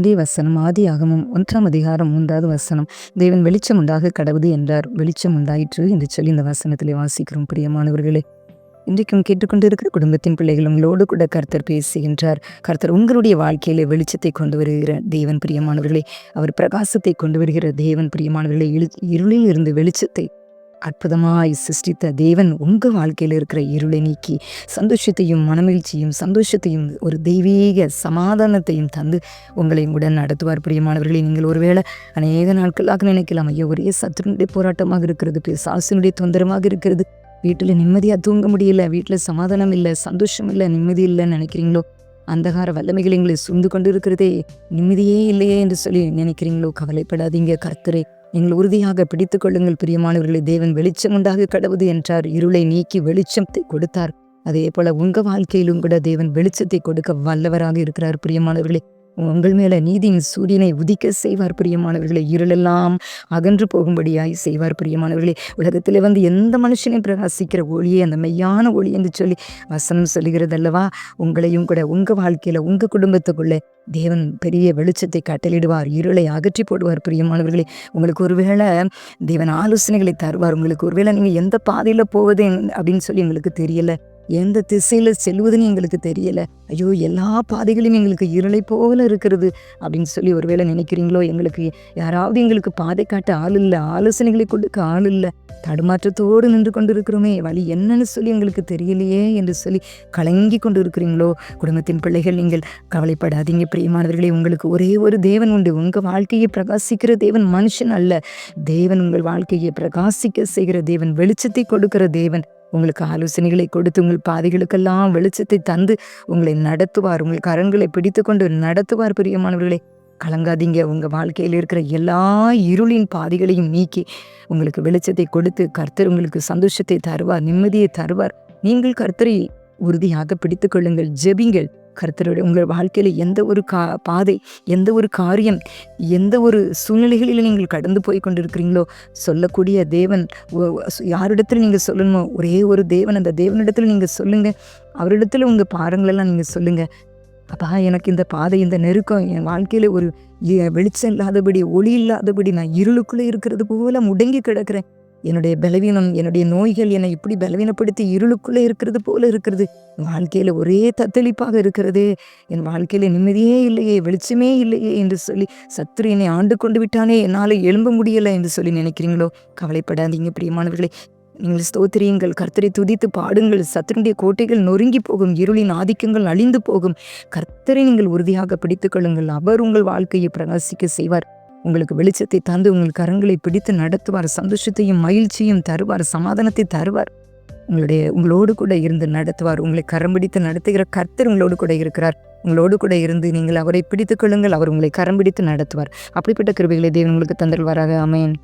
இந்திய வசனம் ஆதி ஆகமும் ஒன்றாம் அதிகாரம் மூன்றாவது வசனம். தேவன் வெளிச்சம் உண்டாக கடவுது என்றார். வெளிச்சம் உண்டாயிற்று என்று சொல்லி இந்த வசனத்திலே வாசிக்கிறோம். பிரியமானவர்களே இன்றைக்கும் கேட்டுக்கொண்டிருக்கிற குடும்பத்தின் பிள்ளைகள் உங்களோடு கூட கர்த்தர் பேசுகின்றார். கர்த்தர் உங்களுடைய வாழ்க்கையிலே வெளிச்சத்தை கொண்டு வருகிற தேவன். பிரியமானவர்களே அவர் பிரகாசத்தை கொண்டு வருகிற தேவன். பிரியமானவர்களே இருளில் இருந்து வெளிச்சத்தை அற்புதமாய் சிருஷ்டித்த தேவன் உங்கள் வாழ்க்கையில் இருக்கிற இருளை நீக்கி சந்தோஷத்தையும் மனமகிழ்ச்சியும் சந்தோஷத்தையும் ஒரு தெய்வீக சமாதானத்தையும் தந்து உங்களை உடன் நடத்துவார். பிரியமானவர்களே நீங்கள் ஒருவேளை அநேக நாட்களாக நினைக்கலாம் ஐயோ ஒரே சத்துருனுடைய போராட்டமாக இருக்கிறது பிசாசினுடைய தொந்தரமாக இருக்கிறது. வீட்டில் நிம்மதியாக தூங்க முடியல வீட்டில் சமாதானம் இல்லை சந்தோஷம் இல்லை நிம்மதி இல்லைன்னு நினைக்கிறீங்களோ? அந்தகார வல்லமைகள் எங்களை சூழ்ந்து கொண்டு இருக்கிறதே நிம்மதியே இல்லையே என்று சொல்லி நினைக்கிறீங்களோ? கவலைப்படாதீங்க கர்த்தரை. நீங்கள் உறுதியாக பிடித்துக் கொள்ளுங்கள் பிரியமானவர்களே. தேவன் வெளிச்சம் உண்டாக கடவுது என்றார். இருளை நீக்கி வெளிச்சத்தை கொடுத்தார். அதே போல உங்க வாழ்க்கையிலும் கூட தேவன் வெளிச்சத்தை கொடுக்க வல்லவராக இருக்கிறார் பிரியமானவர்களே. உங்கள் மேல நீதியின் சூரியனை உதிக்க செய்வார் பிரியமானவர்களை. இருளெல்லாம் அகன்று போகும்படியாய் செய்வார் பிரியமானவர்களே. உலகத்திலே வந்து எந்த மனுஷனையும் பிரகாசிக்கிற ஒளியே அந்த மெய்யான ஒளி என்று சொல்லி வசனம் சொல்லுகிறது அல்லவா உங்களையும் கூட உங்க வாழ்க்கையில உங்க குடும்பத்துக்குள்ளே தேவன் பெரிய வெளிச்சத்தை கட்டளிடுவார் இருளை அகற்றி போடுவார் பிரியமானவர்களே. உங்களுக்கு ஒருவேளை தேவன் ஆலோசனைகளை தருவார் உங்களுக்கு ஒருவேளை நீங்கள் எந்த பாதையில் போவது அப்படின்னு சொல்லி எங்களுக்கு தெரியலை. எந்த திசையில் செல்வதுன்னு எங்களுக்கு தெரியலை. ஐயோ எல்லா பாதைகளும் எங்களுக்கு இருளை போல இருக்கிறது அப்படின்னு சொல்லி ஒருவேளை நினைக்கிறீங்களோ? எங்களுக்கு யாராவது எங்களுக்கு பாதை காட்ட ஆள் இல்லை ஆலோசனைகளை கொடுக்க ஆள் இல்லை. தடுமாற்றத்தோடு நின்று கொண்டு இருக்கிறோமே வழி என்னன்னு சொல்லி எங்களுக்கு தெரியலையே என்று சொல்லி கலங்கி கொண்டு இருக்கிறீங்களோ குடும்பத்தின் பிள்ளைகள் நீங்கள் கவலைப்படாதீங்க. பிரியமானவர்களே உங்களுக்கு ஒரே ஒரு தேவன் உண்டு. உங்கள் வாழ்க்கையை பிரகாசிக்கிற தேவன் மனுஷன் அல்ல. தேவன் உங்கள் வாழ்க்கையை பிரகாசிக்க செய்கிற தேவன் வெளிச்சத்தை கொடுக்கிற தேவன். உங்களுக்கு ஆலோசனைகளை கொடுத்து உங்கள் பாதைகளுக்கெல்லாம் வெளிச்சத்தை தந்து உங்களை நடத்துவார். உங்கள் கரங்களை பிடித்து கொண்டு நடத்துவார் பிரியமானவர்களே. கலங்காதீங்க. உங்கள் வாழ்க்கையில் இருக்கிற எல்லா இருளின் பாதைகளையும் நீக்கி உங்களுக்கு வெளிச்சத்தை கொடுத்து கர்த்தர் உங்களுக்கு சந்தோஷத்தை தருவார் நிம்மதியை தருவார். நீங்கள் கர்த்தரை உறுதியாக பிடித்து கொள்ளுங்கள் ஜெபிங்கள். கர்த்தருடைய உங்கள் வாழ்க்கையில் எந்த ஒரு கா பாதை எந்த ஒரு காரியம் எந்த ஒரு சூழ்நிலைகளில் நீங்கள் கடந்து போய் கொண்டிருக்கிறீங்களோ சொல்லக்கூடிய தேவன் யாரிடத்தில் நீங்கள் சொல்லணுமோ ஒரே ஒரு தேவன் அந்த தேவனிடத்தில் நீங்கள் சொல்லுங்கள் அவரிடத்தில் உங்கள் பாரங்களெல்லாம் நீங்கள் சொல்லுங்கள் அப்பா எனக்கு இந்த பாதை இந்த நெருக்கம் என் வாழ்க்கையில் ஒரு வெளிச்சம் இல்லாதபடி ஒளி இல்லாதபடி நான் இருளுக்குள்ளே இருக்கிறது போல முடங்கி கிடக்கிறேன். என்னுடைய பலவீனம் என்னுடைய நோய்கள் என்னை இப்படி பலவீனப்படுத்தி இருளுக்குள்ளே இருக்கிறது போல இருக்கிறது. என் ஒரே தத்தளிப்பாக இருக்கிறது. என் வாழ்க்கையில் நிம்மதியே இல்லையே வெளிச்சமே இல்லையே என்று சொல்லி சத்ரு என்னை ஆண்டு கொண்டு விட்டானே என்னால் எழும்ப முடியலை என்று சொல்லி நினைக்கிறீங்களோ? கவலைப்படாதீங்க பிரியமானவர்களே. நீங்கள் ஸ்தோத்திரியுங்கள் கர்த்தரை துதித்து பாடுங்கள். சத்துருடைய கோட்டைகள் நொறுங்கி போகும் இருளின் ஆதிக்கங்கள் அழிந்து போகும். கர்த்தரை நீங்கள் உறுதியாக பிடித்துக் கொள்ளுங்கள். அவர் உங்கள் வாழ்க்கையை பிரகாசிக்க செய்வார். உங்களுக்கு வெளிச்சத்தை தந்து உங்கள் கரங்களை பிடித்து நடத்துவார் சந்தோஷத்தையும் மகிழ்ச்சியும் தருவார் சமாதானத்தை தருவார். உங்களுடைய உங்களோடு கூட இருந்து நடத்துவார் உங்களை கரம் பிடித்து நடத்துகிற கர்த்தர் உங்களோடு கூட இருக்கிறார். உங்களோடு கூட இருந்து நீங்கள் அவரை பிடித்துக் கொள்ளுங்கள் அவர் உங்களை கரம் பிடித்து நடத்துவார். அப்படிப்பட்ட கிருபிகளை தேவன் உங்களுக்கு தந்தல்வாராக அமேன்